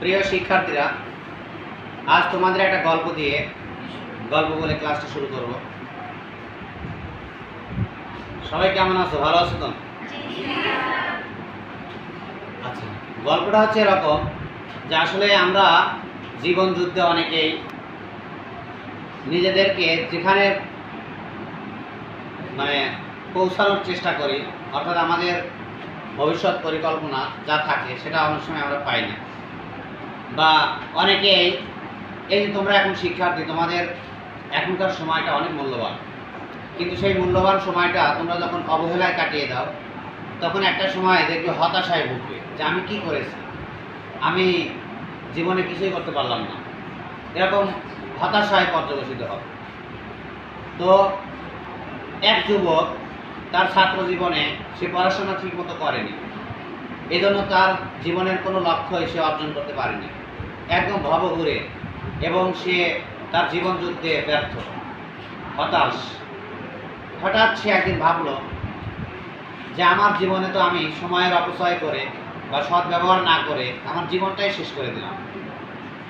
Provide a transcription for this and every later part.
প্রিয় শিক্ষার্থীরা, আজ তোমাদের একটা গল্প দিয়ে গল্প বলে ক্লাসটা শুরু করব। সবাই কেমন আছো? ভালো আছো তো? আচ্ছা গল্পটা হচ্ছে এরকম যে আসলে আমরা জীবন যুদ্ধে অনেকেই নিজেদেরকে যেখানে মানে পৌঁছানোর চেষ্টা করি, অর্থাৎ আমাদের ভবিষ্যৎ পরিকল্পনা যা থাকে সেটা অনেক সময় আমরা পাই না। বা অনেকেই এই যে তোমরা এখন শিক্ষার্থী, তোমাদের এখনকার সময়টা অনেক মূল্যবান। কিন্তু সেই মূল্যবান সময়টা তোমরা যখন অবহেলায় কাটিয়ে দাও, তখন একটা সময় দেখবে হতাশায় ভুগবে যে আমি কি করেছি? আমি জীবনে কিছুই করতে পারলাম না। এরকম হতাশায় পর্যবেসিত হবে তো এক যুবক তার ছাত্র জীবনে সে পড়াশোনা ঠিকমতো করেনি। এজন্য তার জীবনের কোনো লক্ষ্যই সে অর্জন করতে পারেনি। একদম ভবঘুরে এবং সে তার জীবন যুদ্ধে ব্যর্থ। হতাশ। হঠাৎ সে একদিন ভাবলো যে আমার জীবনে তো আমি সময়ের অপচয় করে বা সৎ ব্যবহার না করে আমার জীবনটাই শেষ করে দিলাম।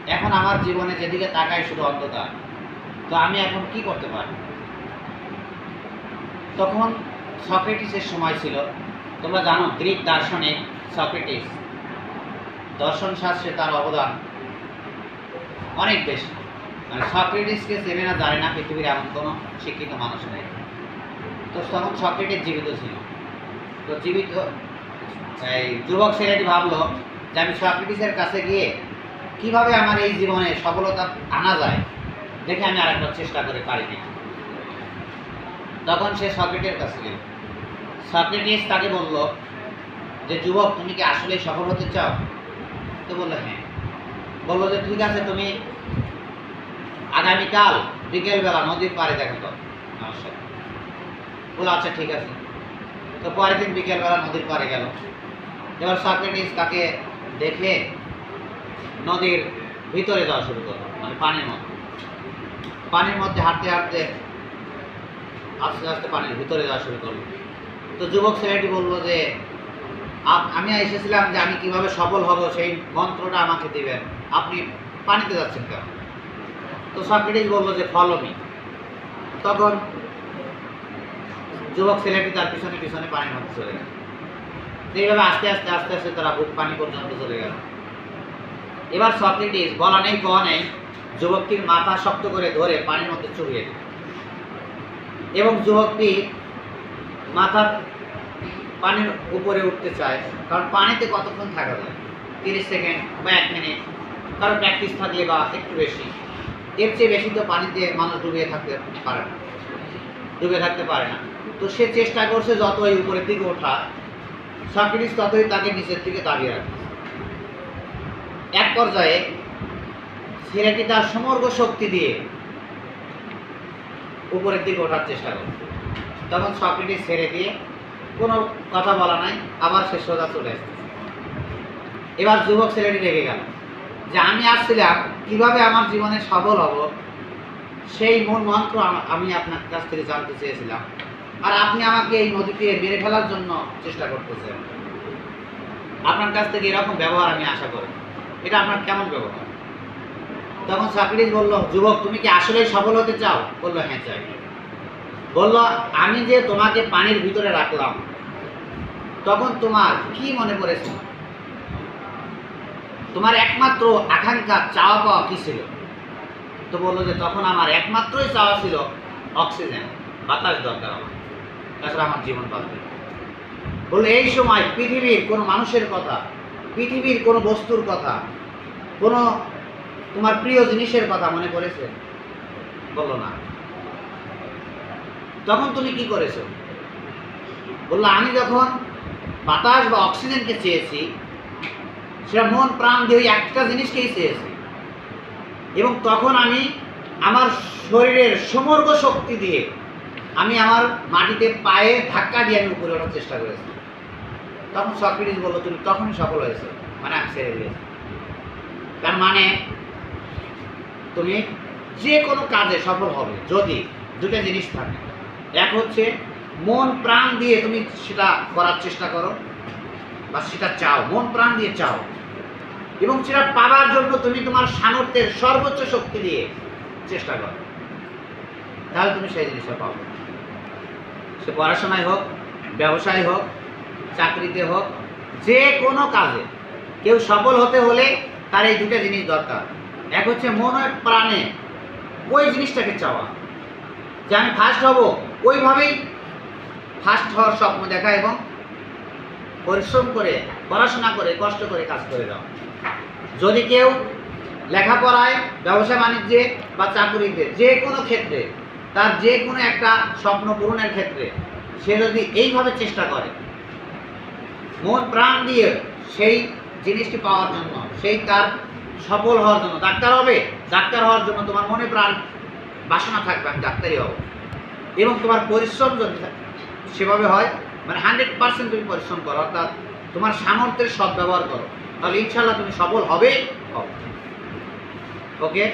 এখন আমার জীবনে যেদিকে তাকাই শুধু অন্ধকার। তো আমি এখন কি করতে পারি? তখন সক্রেটিসের সময় ছিল। তোমরা জানো, গ্রিক দার্শনিক সক্রেটিস। দর্শন শাস্ত্রে তার অবদান অনেক বেশি। মানে সক্রেটিসকে চেনে না, জানে না, পৃথিবীর এমন কোনো শিক্ষিত মানুষ নেই। তো তখন সক্রেটিস জীবিত ছিল। তো জীবিত, এই যুবক ছেলেটি ভাবলো যে আমি সক্রেটিসের কাছে গিয়ে কীভাবে আমার এই জীবনে সফলতা আনা যায়, দেখে আমি আরেকবার চেষ্টা করে পারি কিনা তখন সে সক্রেটের কাছে গেল। সক্রেটিস তাকে বলল যে যুবক তুমি কি আসলে সফল হতে চাও? তো বলল হ্যাঁ। বলল যে, ঠিক আছে, তুমি আগামীকাল বিকেলবেলা নদীর পাড়ে দেখো তো। আমার বলল আচ্ছা ঠিক আছে। তো পরের দিন বিকেলবেলা নদীর পাড়ে গেল। এবার সক্রেটিস তাকে দেখে নদীর ভিতরে যাওয়া শুরু করল মানে পানির মধ্যে। পানির মধ্যে হাঁটতে হাঁটতে, আস্তে আস্তে পানির ভিতরে যাওয়া শুরু করল। তো যুবক ছেলেটি বলল যে আমি এসেছিলাম যে আমি কীভাবে সফল হব, সেই মন্ত্রটা আমাকে দিবেন। আপনি পানিতে যাচ্ছেন কেন? তো সক্রেটিস বলল যে ফলো মি তখন যুবক ছেলেটি তার পিছনে পিছনে পানির মধ্যে চলে গেল। এইভাবে আস্তে আস্তে আস্তে আস্তে তারা বুক পানি পর্যন্ত চলে গেল। এবার সক্রেটিস বলা নেই কওয়া নেই। যুবকটির মাথা শক্ত করে ধরে পানির মধ্যে চুবিয়ে দিল। এবং যুবকটি মাথার পানির উপরে উঠতে চায়। কারণ পানিতে কতক্ষণ থাকা যায়? তিরিশ সেকেন্ড বা এক মিনিট। কারও প্র্যাকটিস থাকলে বা একটু বেশি। এর চেয়ে বেশি তো পানিতে মানুষ ডুবিয়ে থাকতে পারে না। ডুবে থাকতে পারে না। তো সে চেষ্টা করছে যতই উপরের দিকে ওঠা সক্রেটিস ততই তাকে নিচের দিকে দাঁড়িয়ে রাখে। এক পর্যায়ে ছেলেটি তার সমগ্র শক্তি দিয়ে উপরের দিকে ওঠার চেষ্টা করে। তখন সক্রেটিস ছেড়ে দিয়ে কোনো কথা বলা নাই, আবার সে সোজা চলে আসছে। এবার যুবক ছেলেটি রেগে গেল। যে আমি আসছিলাম, কীভাবে আমার জীবনে সফল হব, সেই মূল মন্ত্র আমি আপনার কাছ থেকে জানতে চেয়েছিলাম। আর আপনি আমাকে এই নদীতে মেরে ফেলার জন্য চেষ্টা করতেছেন। আপনার কাছ থেকে এরকম ব্যবহার আমি আশা করি। এটা আপনার কেমন ব্যবহার? তখন সাকরিজ বলল, যুবক, তুমি কি আসলেই সফল হতে চাও? বলল হ্যাঁ চাই। বলল, আমি যে তোমাকে পানির ভিতরে রাখলাম, তখন তোমার কি মনে পড়েছে? তোমার একমাত্র আকাঙ্ক্ষা চাওয়া পাওয়া কি ছিল? তো বলল যে, তখন আমার একমাত্রই চাওয়া ছিল অক্সিজেন, বাতাস দরকার আমার, তাছাড়া আমার জীবন বাঁচবে বলল, এই সময় পৃথিবীর কোনো মানুষের কথা, পৃথিবীর কোনো বস্তুর কথা, কোনো তোমার প্রিয় জিনিসের কথা মনে পড়েছে? বলল, না। তখন তুমি কি করেছ? বলল, আমি যখন বাতাস বা অক্সিজেনকে চেয়েছি, সেটা মন প্রাণ দিয়ে ওই একটা জিনিসকেই চেয়েছি। এবং তখন আমি আমার শরীরের সমর্গ শক্তি দিয়ে আমি আমার মাটিতে পায়ে ধাক্কা দিয়ে আমি উপরে ওঠার চেষ্টা করেছি। তখন সক্রেটিস বলল, তুমি তখনই সফল হয়েছো। মানে আমি ছেড়ে দিয়েছি। তার মানে তুমি যে কোনো কাজে সফল হবে যদি দুটো জিনিস থাকে। এক হচ্ছে মন প্রাণ দিয়ে তুমি সেটা করার চেষ্টা করো বা সেটা চাও, মন প্রাণ দিয়ে চাও। এবং সেটা পাওয়ার জন্য তুমি তোমার সামর্থ্যের সর্বোচ্চ শক্তি দিয়ে চেষ্টা করো। তাহলে তুমি সেই জিনিসটা পাবে সে পড়াশোনায় হোক, ব্যবসায় হোক, চাকরিতে হোক, যে কোনো কাজে কেউ সফল হতে হলে তার এই দুটো জিনিস দরকার। এক হচ্ছে মনে প্রাণে ওই জিনিসটাকে চাওয়া। যে আমি ফার্স্ট হব ওইভাবেই ফার্স্ট হওয়ার স্বপ্ন দেখা এবং পরিশ্রম করে, পড়াশোনা করে, কষ্ট করে কাজ করে দাও যদি কেউ লেখাপড়ায়, ব্যবসা বাণিজ্যে বা চাকুরিতে যে কোনো ক্ষেত্রে, তার যে কোনো একটা স্বপ্ন পূরণের ক্ষেত্রে, সে যদি এইভাবে চেষ্টা করে, মন প্রাণ দিয়ে সেই জিনিসটি পাওয়ার জন্য, সেই তার সফল হওয়ার জন্য, ডাক্তার হবে, ডাক্তার হওয়ার জন্য তোমার মনে প্রাণ বাসনা থাকবে, আমি ডাক্তারই হব। এবং তোমার পরিশ্রম যদি সেভাবে হয় মানে হান্ড্রেড পার্সেন্ট তুমি পরিশ্রম করো, অর্থাৎ তোমার সামর্থ্যের সব ব্যবহার করো। তাহলে ইনশাল্লাহ তুমি সফল হবে। হবে। ওকে?